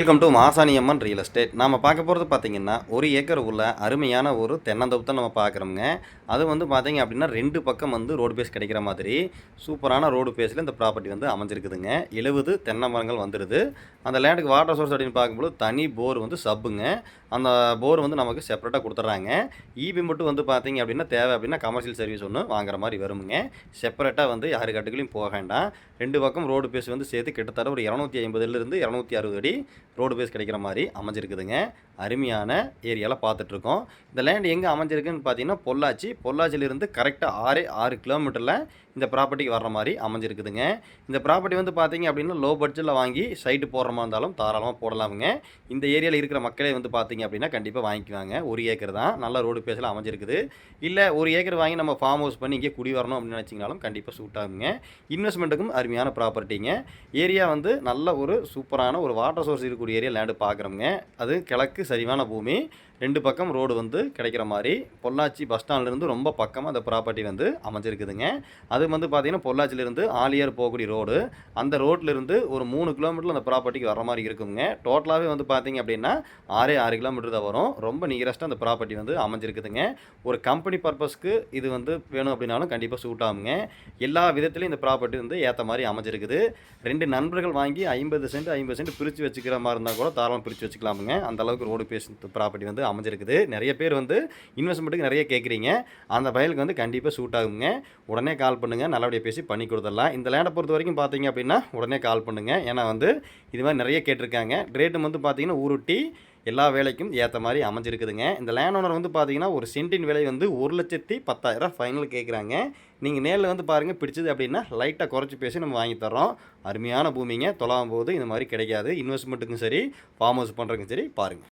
Welcome to Masaniamman real estate நம்ம பார்க்க போகிறது பார்த்திங்கன்னா ஒரு ஏக்கர் உள்ள அருமையான ஒரு தென்னந்தோப்பு நம்ம பார்க்குறோங்க அது வந்து பார்த்தீங்க அப்படின்னா ரெண்டு பக்கம் வந்து ரோடு பேஸ் கிடைக்கிற மாதிரி சூப்பரான ரோடு பேஸில் இந்த ப்ராப்பர்ட்டி வந்து அமைஞ்சிருக்குதுங்க. எழுபது தென்னை மரங்கள் வந்துடுது அந்த லேண்டுக்கு வாட்டர் சோர்ஸ் அப்படின்னு பார்க்கும்போது தனி போர் வந்து சப்புங்க அந்த போர் வந்து நமக்கு செப்பரேட்டாக கொடுத்துட்றாங்க. ஈபி மட்டும் வந்து பார்த்தீங்க அப்படின்னா தேவை அப்படின்னா கமர்ஷியல் சர்வீஸ் ஒன்று வாங்குற மாதிரி வருமுங்க. செப்பரேட்டாக வந்து யாரு கட்டுகளையும் போக வேண்டாம். ரெண்டு பக்கம் ரோடு பேஸ் வந்து சேர்த்து கிட்டத்தட்ட ஒரு இரநூத்தி ஐம்பதுலேருந்து இரநூத்தி அறுபது அடி ரோடு பேஸ் கிடைக்கிற மாதிரி அமைஞ்சிருக்குதுங்க. அருமையான ஏரியாவில் பார்த்துட்ருக்கோம். இந்த லேண்ட் எங்கே அமைஞ்சிருக்குன்னு பார்த்தீங்கன்னா பொள்ளாச்சி. பொள்ளாச்சியிலிருந்து கரெக்டாக ஆறு ஆறு கிலோமீட்டரில் இந்த ப்ராப்பர்ட்டிக்கு வர்ற மாதிரி அமைஞ்சிருக்குதுங்க. இந்த ப்ராப்பர்ட்டி வந்து பார்த்தீங்க அப்படின்னா லோ பட்ஜெட்டில் வாங்கி சைட்டு போடுற மாதிரி இருந்தாலும் தாராளமாக போடலாமுங்க. இந்த ஏரியாவில் இருக்கிற மக்களே வந்து பார்த்தீங்க அப்படின்னா கண்டிப்பாக வாங்கிக்குவாங்க. ஒரு ஏக்கர் தான். நல்ல ரோடு பேஸில் அமைஞ்சிருக்குது. இல்லை ஒரு ஏக்கர் வாங்கி நம்ம ஃபார்ம் ஹவுஸ் பண்ணி இங்கே குடி வரணும் அப்படின்னு நினச்சிங்கனாலும் கண்டிப்பாக சூட் ஆகுங்க. இன்வெஸ்ட்மெண்ட்டுக்கும் அருமையான ப்ராப்பர்ட்டிங்க ஏரியா வந்து நல்ல ஒரு சூப்பரான ஒரு வாட்டர் சோர்ஸ் இருக்கக்கூடிய ஏரியா லேண்டு பார்க்குறோங்க அது கிழக்கு சரிவான பூமி ரெண்டு பக்கம் ரோடு வந்து கிடைக்கிற மாதிரி பொள்ளாச்சி பஸ் ஸ்டாண்ட்லேருந்து ரொம்ப பக்கமாக அந்த ப்ராப்பர்ட்டி வந்து அமைஞ்சிருக்குதுங்க. அது வந்து பார்த்திங்கன்னா பொள்ளாச்சியிலேருந்து ஆலியார் போகக்கூடிய ரோடு அந்த ரோட்லேருந்து ஒரு மூணு கிலோமீட்டரில் அந்த ப்ராப்பர்ட்டிக்கு வர மாதிரி இருக்குங்க. டோட்டலாகவே வந்து பார்த்திங்க அப்படின்னா ஆறே ஆறு கிலோமீட்டர் தான் வரும். ரொம்ப நியரஸ்ட்டாக அந்த ப்ராப்பர்ட்டி வந்து அமைஞ்சிருக்குதுங்க. ஒரு கம்பெனி பர்பஸ்க்கு இது வந்து வேணும் அப்படின்னாலும் கண்டிப்பாக சூட் ஆகுங்க. எல்லா விதத்துலையும் இந்த ப்ராப்பர்ட்டி வந்து ஏற்ற மாதிரி அமைஞ்சிருக்குது. ரெண்டு நண்பர்கள் வாங்கி ஐம்பது சென்ட் ஐம்பது சென்ட் பிரித்து வச்சுக்கிற மாதிரி இருந்தால் கூட தாராளம் பிரித்து வச்சுக்கலாமுங்க. அந்த அளவுக்கு ரோடு பேஸ் ப்ராப்பர்ட்டி வந்து அமைஞ்சிருக்குது. நிறைய பேர் வந்து இன்வெஸ்ட்மெண்ட்டுக்கு நிறைய கேட்குறீங்க அந்த வயலுக்கு வந்து கண்டிப்பாக சூட் ஆகுங்க. உடனே கால் பண்ணுங்கள் நல்லபடியாக பேசி பண்ணி கொடுத்துடலாம். இந்த லேண்டை பொறுத்த வரைக்கும் பார்த்தீங்க அப்படின்னா உடனே கால் பண்ணுங்கள் ஏன்னா வந்து இது மாதிரி நிறைய கேட்டிருக்காங்க. ரேட்டு வந்து பார்த்தீங்கன்னா ஊருட்டி எல்லா வேலைக்கும் ஏற்ற மாதிரி அமைஞ்சிருக்குதுங்க. இந்த லேண்ட் ஓனர் வந்து பார்த்தீங்கன்னா ஒரு சென்டின் விலை வந்து ஒரு லட்சத்தி பத்தாயிரம் ஃபைனல் கேட்குறாங்க நீங்கள் நேரில் வந்து பாருங்கள் பிடிச்சது அப்படின்னா லைட்டாக குறைச்சி பேசி நம்ம வாங்கி தரோம் அருமையான பூமிங்க. தொலாவும் போது இந்த மாதிரி கிடைக்காது. இன்வெஸ்ட்மெண்ட்டுக்கும் சரி ஃபார்ம் ஹவுஸ் பண்ணுறதுக்கும் சரி பாருங்கள்